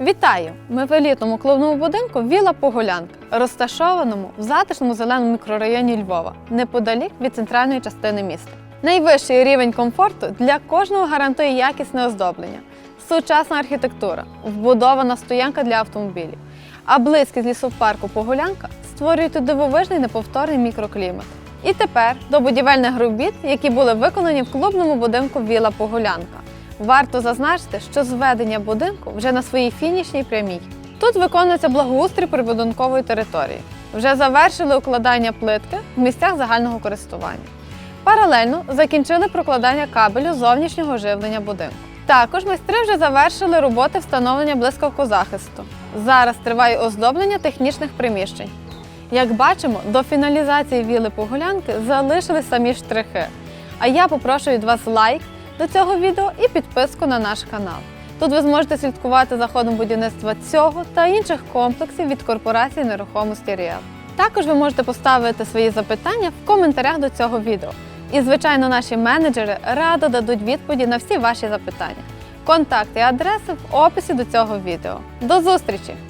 Вітаю! Ми в елітному клубному будинку Віла Погулянка, розташованому в затишному зеленому мікрорайоні Львова, неподалік від центральної частини міста. Найвищий рівень комфорту для кожного гарантує якісне оздоблення, сучасна архітектура, вбудована стоянка для автомобілів. А близькість лісопарку Погулянка створює тут дивовижний неповторний мікроклімат. І тепер до будівельних робіт, які були виконані в клубному будинку Віла Погулянка. Варто зазначити, що зведення будинку вже на своїй фінішній прямій. Тут виконується благоустрій прибудинкової території. Вже завершили укладання плитки в місцях загального користування. Паралельно закінчили прокладання кабелю зовнішнього живлення будинку. Також майстри вже завершили роботи встановлення блискавкозахисту. Зараз триває оздоблення технічних приміщень. Як бачимо, до фіналізації віли Погулянки залишились самі штрихи. А я попрошу від вас лайк до цього відео і підписку на наш канал. Тут ви зможете слідкувати за ходом будівництва цього та інших комплексів від корпорації нерухомості Ріел. Також ви можете поставити свої запитання в коментарях до цього відео. І, звичайно, наші менеджери радо дадуть відповіді на всі ваші запитання. Контакти і адреси в описі до цього відео. До зустрічі!